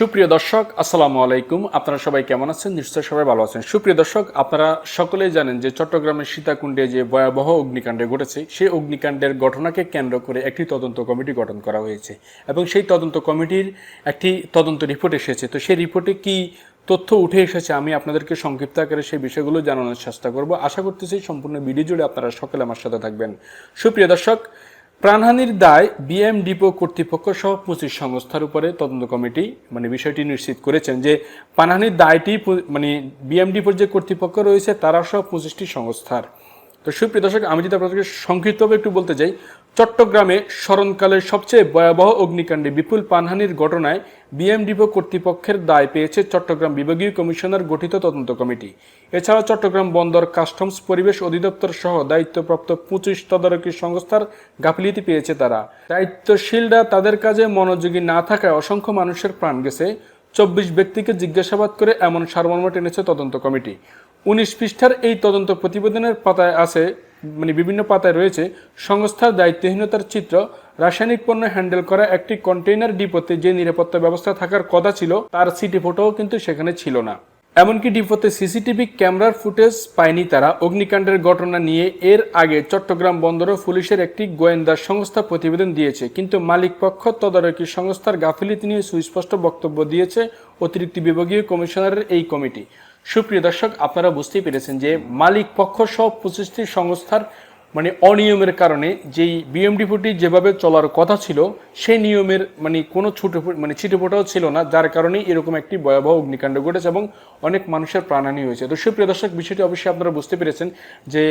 সুপ্রিয় দর্শক, আসসালামু আলাইকুম। আপনারা সবাই কেমন আছেন? নিশ্চয় সবাই ভালো আছেন। সুপ্রিয় দর্শক, আপনারা সকলেই জানেন যে চট্টগ্রামের সীতাকুণ্ডে যে ভয়াবহ অগ্নিকাণ্ডে ঘটেছে, সেই অগ্নিকাণ্ডের ঘটনাকে কেন্দ্র করে একটি তদন্ত কমিটি গঠন করা হয়েছে এবং সেই তদন্ত কমিটির একটি তদন্ত রিপোর্ট এসেছে। তো সেই রিপোর্টে কি তথ্য উঠে এসেছে আমি আপনাদেরকে সংক্ষিপ্ত আকারে সেই বিষয়গুলো জানানোর চেষ্টা করব। আশা করতেছি সম্পূর্ণ ভিডিও জুড়ে আপনারা সকলে আমার সাথে থাকবেন। সুপ্রিয় দর্শক প্রাণহানির দায় বিএম ডিপো কর্তৃপক্ষ সহ পঁচিশ সংস্থার উপরে তদন্ত কমিটি মানে বিষয়টি নিশ্চিত করেছেন যে প্রাণহানির দায়টি মানে বিএম ডিপোর যে কর্তৃপক্ষ রয়েছে, তারা সহ পঁচিশটি সংস্থার। তো সুপ্রিয় দর্শক, আমি যদি আপনাদেরকে সংক্ষিপ্তভাবে একটু বলতে চাই, চট্টগ্রামে স্মরণকালের সবচেয়ে ভয়াবহ অগ্নিকাণ্ডে বিপুল পানহানির ঘটনায় বিএমডিপো কর্তৃপক্ষের দায় পেয়েছে চট্টগ্রাম বিভাগীয় কমিশনার গঠিত তদন্ত কমিটি। এছাড়া চট্টগ্রাম বন্দর কাস্টমস পরিবেশ অধিদপ্তর সহ দায়িত্বপ্রাপ্ত পঁচিশ তদারকি সংস্থার গাফিলিতি পেয়েছে তারা। দায়িত্বশীলরা তাদের কাজে মনোযোগী না থাকায় অসংখ্য মানুষের প্রাণ গেছে। চব্বিশ ব্যক্তিকে জিজ্ঞাসাবাদ করে এমন সারমর্ম টেনেছে তদন্ত কমিটি। উনিশ পৃষ্ঠার এই তদন্ত প্রতিবেদনের পাতায় আছে মানে বিভিন্ন পাতায় রয়েছে, সংস্থার দায়িত্বহীনতার চিত্র, রাসায়নিক পণ্য হ্যান্ডেল করা একটি কন্টেইনার ডিপোতে যে নিরাপত্তা ব্যবস্থা থাকার কথা ছিল, তার সিটি ফটোও কিন্তু সেখানে ছিল না। এমনকি ডিপোতে সিসিটিভি ক্যামেরার ফুটেজ পায়নি তারা। অগ্নিকাণ্ডের ঘটনা নিয়ে এর আগে চট্টগ্রাম বন্দর ও পুলিশের একটি গোয়েন্দা সংস্থা প্রতিবেদন দিয়েছে। কিন্তু মালিক পক্ষ তদারকি সংস্থার গাফিলিতি নিয়ে সুস্পষ্ট বক্তব্য দিয়েছে অতিরিক্ত বিভাগীয় কমিশনারের এই কমিটি। সুপ্রিয় দর্শক, আপনারা বুঝতেই পেরেছেন যে মালিক পক্ষ সহ পঁচিশটি সংস্থার মানে অনিয়মের কারণে যেই বিএমডিপুটি যেভাবে চলার কথা ছিল, সেই নিয়মের মানে কোনো ছোট মানে ছিটেফোটাও ছিল না, যার কারণে এরকম একটি ভয়াবহ অগ্নিকাণ্ড ঘটেছে এবং অনেক মানুষের প্রাণহানি হয়েছে। তো সুপ্রিয় দর্শক, বিষয়টি অবশ্যই আপনারা বুঝতে পেরেছেন যে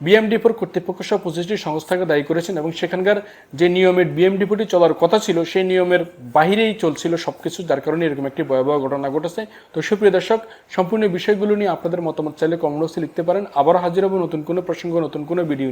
বিএমডিপুর কর্তৃপক্ষ সহ পঁচিশটি সংস্থাকে দায়ী করেছেন এবং সেখানকার যে নিয়মের বিএমডিপুটি চলার কথা ছিল, সেই নিয়মের বাহিরেই চলছিল সবকিছু, যার কারণে এরকম একটি ভয়াবহ ঘটনা ঘটেছে। তো সুপ্রিয় দর্শক, সম্পূর্ণ বিষয়গুলো নিয়ে আপনাদের মতামত চাইলে কমেন্ট বক্সে লিখতে পারেন। আবার হাজির হব নতুন কোনো প্রসঙ্গ, নতুন কোনো ভিডিও